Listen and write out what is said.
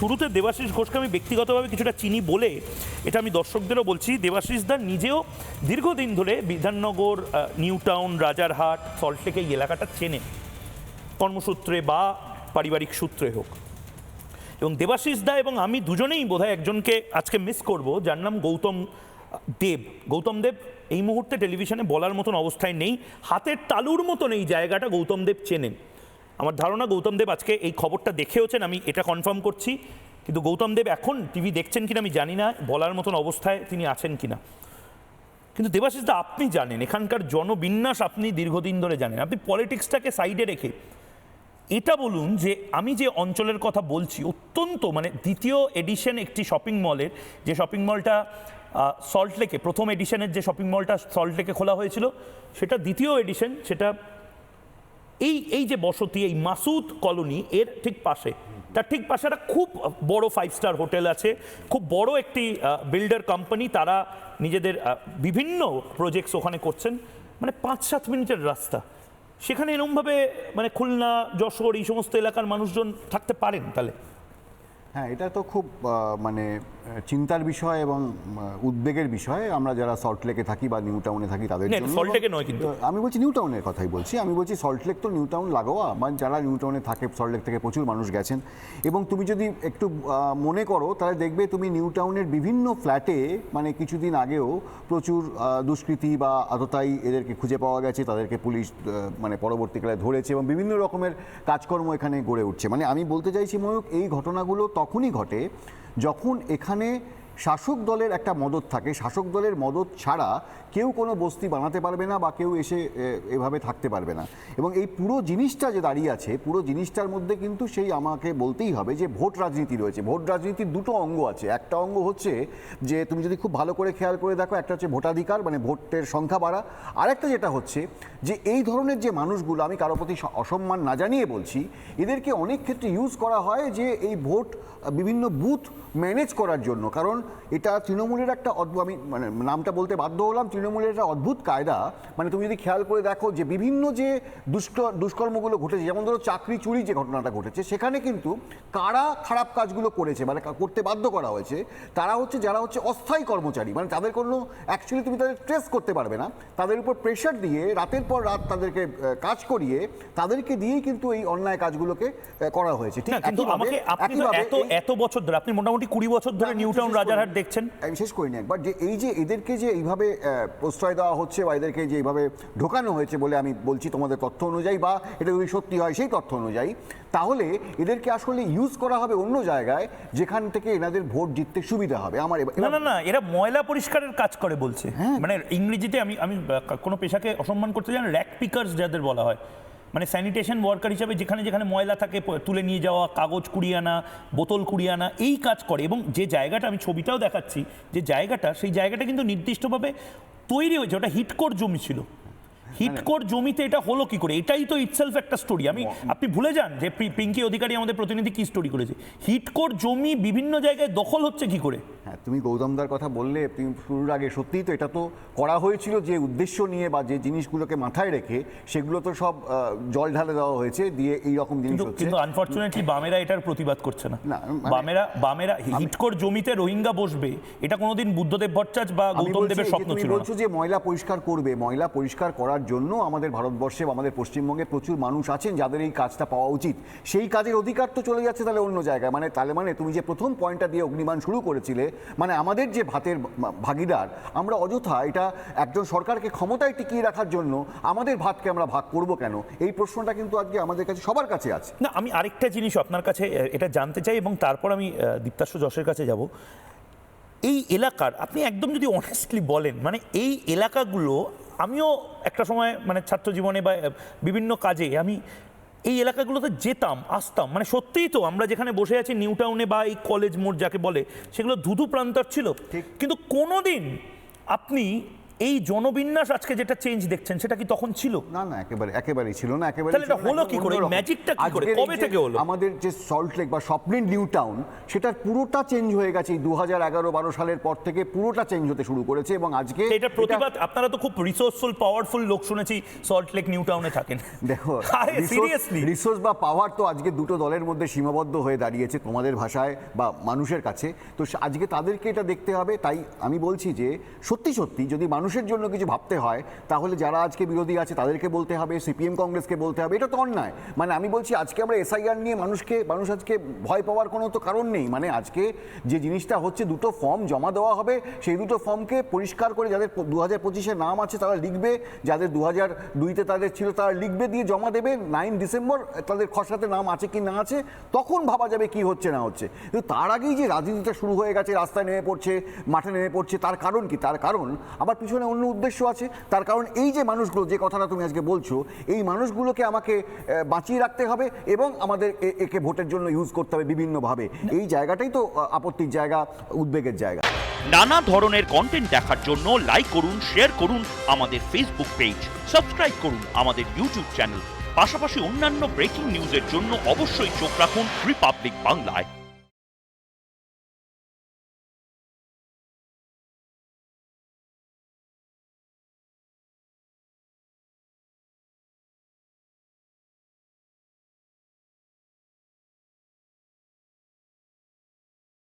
শুরুতে দেবাশিস ঘোষকে আমি ব্যক্তিগতভাবে কিছুটা চিনি বলে এটা আমি দর্শকদেরও বলছি। দেবাশিস দা নিজেও দীর্ঘদিন ধরে Bidhannagar new town Rajarhat, Salt Lake এই এলাকাটা চেনে। কর্মসূত্রে বা পারিবারিক সূত্রে হোক। এবং দেবাশিস দা এবং আমি দুজনেই বোধহয় একজনকে আজকে মিস করব। যার নাম গৌতম দেব। গৌতম দেব এই মুহূর্তে টেলিভিশনে বলার মতন অবস্থায় নেই। হাতের তালুর মতন এই জায়গাটা গৌতম দেব চেনেন। আমার ধারণা গৌতম দেব আজকে এই খবরটা দেখেওছেন, আমি এটা কনফার্ম করছি। কিন্তু গৌতম দেব এখন টিভি দেখছেন কিনা আমি জানি না, বলার মতন অবস্থায় তিনি আছেন কিনা। কিন্তু দেবাশিস দা, আপনি জানেন, এখানকার জনবিন্যাস আপনি দীর্ঘদিন ধরে জানেন। আপনি পলিটিক্সটাকে সাইডে রেখে এটা বলুন যে, আমি যে অঞ্চলের কথা বলছি, অত্যন্ত মানে দ্বিতীয় এডিশন একটি শপিং মলের যে শপিং মলটা সল্টলেকে প্রথম এডিশনের যে শপিং মলটা সল্টলেকে খোলা হয়েছিল, সেটা দ্বিতীয় এডিশন সেটা এই এই যে বসতি, এই মাসুদ কলোনি, এর ঠিক পাশে। তার ঠিক পাশে একটা খুব বড় ফাইভ স্টার হোটেল আছে, খুব বড় একটি বিল্ডার কোম্পানি তারা নিজেদের বিভিন্ন প্রজেক্টস ওখানে করছেন মানে পাঁচ সাত মিনিটের রাস্তা। সেখানে এরমভাবে মানে খুলনা, যশোর, এই সমস্ত এলাকার মানুষজন থাকতে পারেন তাহলে। হ্যাঁ এটা তো খুব মানে চিন্তার বিষয় এবং উদ্বেগের বিষয়। আমরা যারা সল্টলেকে থাকি বা নিউ টাউনে থাকি তাদের জন্য সল্টলেকে নয় কিন্তু। আমি বলছি নিউ টাউনের কথাই বলছি। আমি বলছি সল্টলেক তো নিউ টাউন লাগোয়া মানে যারা নিউ টাউনে থাকে সল্টলেক থেকে প্রচুর মানুষ গেছেন। এবং তুমি যদি একটু মনে করো তাহলে দেখবে তুমি নিউ টাউনের বিভিন্ন ফ্ল্যাটে মানে কিছুদিন আগেও প্রচুর দুষ্কৃতী বা আততায়ী এদেরকে খুঁজে পাওয়া গেছে তাদেরকে পুলিশ মানে পরবর্তীকালে ধরেছে এবং বিভিন্ন রকমের কাজকর্ম এখানে গড়ে উঠছে। মানে আমি বলতে চাইছি ময়ূক এই ঘটনাগুলো তখনই ঘটে যখন এখানে শাসক দলের একটা মদত থাকে। শাসক দলের মদত ছাড়া কেউ কোনো বস্তি বানাতে পারবে না বা কেউ এসে এভাবে থাকতে পারবে না। এবং এই পুরো জিনিসটা যে দাঁড়িয়ে আছে, পুরো জিনিসটার মধ্যে কিন্তু সেই আমাকে বলতেই হবে যে ভোট রাজনীতি রয়েছে। ভোট রাজনীতির দুটো অঙ্গ আছে। একটা অঙ্গ হচ্ছে যে তুমি যদি খুব ভালো করে খেয়াল করে দেখো, একটা হচ্ছে ভোটাধিকার মানে ভোটের সংখ্যা বাড়া। আরেকটা যেটা হচ্ছে যে এই ধরনের যে মানুষগুলো, আমি কারও প্রতি অসম্মান না জানিয়ে বলছি, এদেরকে অনেক ক্ষেত্রে ইউজ করা হয় যে এই ভোট বিভিন্ন বুথ ম্যানেজ করার জন্য। কারণ এটা তৃণমূলের একটা অদ্ভুত আমি মানে নামটা বলতে বাধ্য হলাম তৃণমূলের একটা অদ্ভুত কায়দা। মানে তুমি যদি খেয়াল করে দেখো যে বিভিন্ন যে দুষ্ক দুষ্কর্মগুলো ঘটেছে যেমন ধরো চাকরি চুরি যে ঘটনাটা ঘটেছে সেখানে কিন্তু কারা খারাপ কাজগুলো করেছে মানে করতে বাধ্য করা হয়েছে তারা হচ্ছে যারা হচ্ছে অস্থায়ী কর্মচারী। মানে তাদের কোনো অ্যাকচুয়ালি তুমি তাদের ট্রেস করতে পারবে না। তাদের উপর প্রেশার দিয়ে রাতের পর রাত তাদেরকে কাজ করিয়ে তাদেরকে দিয়েই কিন্তু এই অন্যায় কাজগুলোকে করা হয়েছে। ঠিক একইভাবে- একইভাবে এত বছর ধরে আপনি মোটামুটি কুড়ি বছর ধরে না, নিউ রাজারহাট দেখছেন? আমি শেষ করিনি একবার। যে এই যে এদেরকে যে এইভাবে প্রশ্রয় দেওয়া হচ্ছে বা এদেরকে যে এইভাবে ঢোকানো হয়েছে বলে আমি বলছি তোমাদের তথ্য অনুযায়ী বা এটা যদি সত্যি হয় সেই তথ্য অনুযায়ী তাহলে এদেরকে আসলে ইউজ করা হবে অন্য জায়গায় যেখান থেকে এনাদের ভোট জিততে সুবিধা হবে। আমার না না না এরা ময়লা পরিষ্কারের কাজ করে বলছে। হ্যাঁ। মানে ইংরেজিতে আমি আমি কোনো পেশাকে অসম্মান করতে চাই র্যাক পিকার্স যাদের বলা হয়। মানে স্যানিটেশন ওয়ার্কার হিসাবে যেখানে যেখানে ময়লা থাকে তুলে নিয়ে যাওয়া কাগজ কুড়িয়ে আনা বোতল কুড়িয়ে আনা এই কাজ করে। এবং যে জায়গাটা আমি ছবিটাও দেখাচ্ছি যে জায়গাটা সেই জায়গাটা কিন্তু নির্দিষ্টভাবে তৈরি হয়েছে। ওটা হিটকোর জমি ছিল। হিটকোর জমিতে এটা হলো কি করে? এটাই তো ইটসেলফ একটা স্টোরি আমি আপনি ভুলে যান যে পিঙ্কি অধিকারী আমাদের প্রতিনিধি কি স্টোরি করেছে। হিটকোর জমি বিভিন্ন জায়গায় দখল হচ্ছে কি করে? হ্যাঁ তুমি গৌতমদার কথা বললে তুমি শুরুর আগে সত্যিই তো এটা তো করা হয়েছিল যে উদ্দেশ্য নিয়ে বা যে জিনিসগুলোকে মাথায় রেখে সেগুলো তো সব জল ঢালে দেওয়া হয়েছে দিয়ে এই রকম জিনিস কিন্তু হচ্ছে। কিন্তু আনফর্চুনেটলি বামেরা এটার প্রতিবাদ করছে না। মানে- বামেরা বামেরা হিটকোর জমিতে রোহিঙ্গা বসবে এটা কোনোদিন বুদ্ধদেব ভট্টাচার্য বা গৌতম দেবের স্বপ্ন ছিল না। বলছো যে ময়লা পরিষ্কার করবে ময়লা পরিষ্কার করার জন্য আমাদের ভারতবর্ষে বা আমাদের পশ্চিমবঙ্গে প্রচুর মানুষ আছেন যাদের এই কাজটা পাওয়া উচিত। সেই কাজের অধিকার তো চলে যাচ্ছে তাহলে অন্য জায়গায়। মানে তাহলে মানে তুমি যে প্রথম পয়েন্টটা দিয়ে অগ্নিমান শুরু করেছিলে মানে আমাদের যে ভাতের ভাগিদার, আমরা অযথা এটা একজন সরকারকে ক্ষমতায় টিকিয়ে রাখার জন্য আমাদের ভাতকে আমরা ভাগ করব কেন? এই প্রশ্নটা কিন্তু আজকে আমাদের কাছে সবার কাছে আছে। না, আমি আরেকটা জিনিস আপনার কাছে এটা জানতে চাই এবং তারপর আমি দীপ্তাশ্ব যশের কাছে যাব। এই এলাকার, আপনি একদম যদি অনেস্টলি বলেন মানে এই এলাকাগুলো, আমিও একটা সময় মানে ছাত্র জীবনে বা বিভিন্ন কাজে আমি এই এলাকাগুলোতে যেতাম আসতাম মানে সত্যিই তো আমরা যেখানে বসে আছি নিউ টাউনে বা এই কলেজ মোড় যাকে বলে সেগুলো ধুধু প্রান্তর ছিল। কিন্তু কোনোদিন আপনি এই জনবিন্যাস আজকে যেটা চেঞ্জ দেখছেন সেটা কি তখন ছিল না না একেবারে একেবারেই ছিল না একেবারে তাহলে এটা হলো কি করে? ম্যাজিকটা কি করে? কবে থেকে হলো? আমাদের যে সল্ট লেক বা স্বপ্নের নিউ টাউন সেটার পুরোটা চেঞ্জ হয়ে গেছে এই দু হাজার এগারো বারো সালের পর থেকে পুরোটা চেঞ্জ হতে শুরু করেছে এবং আজকে এটা প্রতিবাদ আপনারা তো খুব রিসোর্সফুল পাওয়ারফুল লোক শুনেছি সল্ট লেক নিউ টাউনে থাকেন দেখো সিরিয়াসলি রিসোর্স বা পাওয়ার তো আজকে দুটো দলের মধ্যে সীমাবদ্ধ হয়ে দাঁড়িয়েছে তোমাদের ভাষায় বা মানুষের কাছে তো আজকে তাদেরকে এটা দেখতে হবে তাই আমি বলছি যে সত্যি সত্যি যদি মানুষের জন্য কিছু ভাবতে হয়, তাহলে যারা আজকে বিরোধী আছে তাদেরকে বলতে হবে, সিপিএম কংগ্রেসকে বলতে হবে, এটা তো অন্যায়। মানে আমি বলছি আজকে আমরা এসআইআর নিয়ে মানুষকে, মানুষ আজকে ভয় পাওয়ার কোনো তো কারণ নেই। মানে আজকে যে জিনিসটা হচ্ছে দুটো ফর্ম জমা দেওয়া হবে, সেই দুটো ফর্মকে পরিষ্কার করে যাদের দু হাজার পঁচিশে নাম আছে তারা লিখবে, যাদের দু হাজার দুইতে তাদের ছিল তারা লিখবে, দিয়ে জমা দেবে, নাইন ডিসেম্বর তাদের খসড়াতে নাম আছে কি না আছে, তখন ভাবা যাবে কি হচ্ছে না হচ্ছে। কিন্তু তার আগেই যে রাজনীতিটা শুরু হয়ে গেছে, রাস্তায় নেমে পড়ছে, মাঠে নেমে পড়ছে, তার কারণ কি? তার কারণ, আবার পিছনে অন্য উদ্দেশ্য আছে। তার কারণ এই যে মানুষগুলো, যে কথাটা তুমি আজকে বলছো, এই মানুষগুলোকে আমাকে বাঁচিয়ে রাখতে হবে এবং আমাদের একে ভোটের জন্য ইউজ করতে হবে বিভিন্নভাবে। এই জায়গাটাই তো আপত্তির জায়গা, উদ্বেগের জায়গা। নানা ধরনের কন্টেন্ট দেখার জন্য লাইক করুন শেয়ার করুন আমাদের ফেসবুক পেজ সাবস্ক্রাইব করুন আমাদের ইউটিউব চ্যানেল পাশাপাশি অন্যান্য ব্রেকিং নিউজের জন্য অবশ্যই চোখ রাখুন রিপাবলিক বাংলায়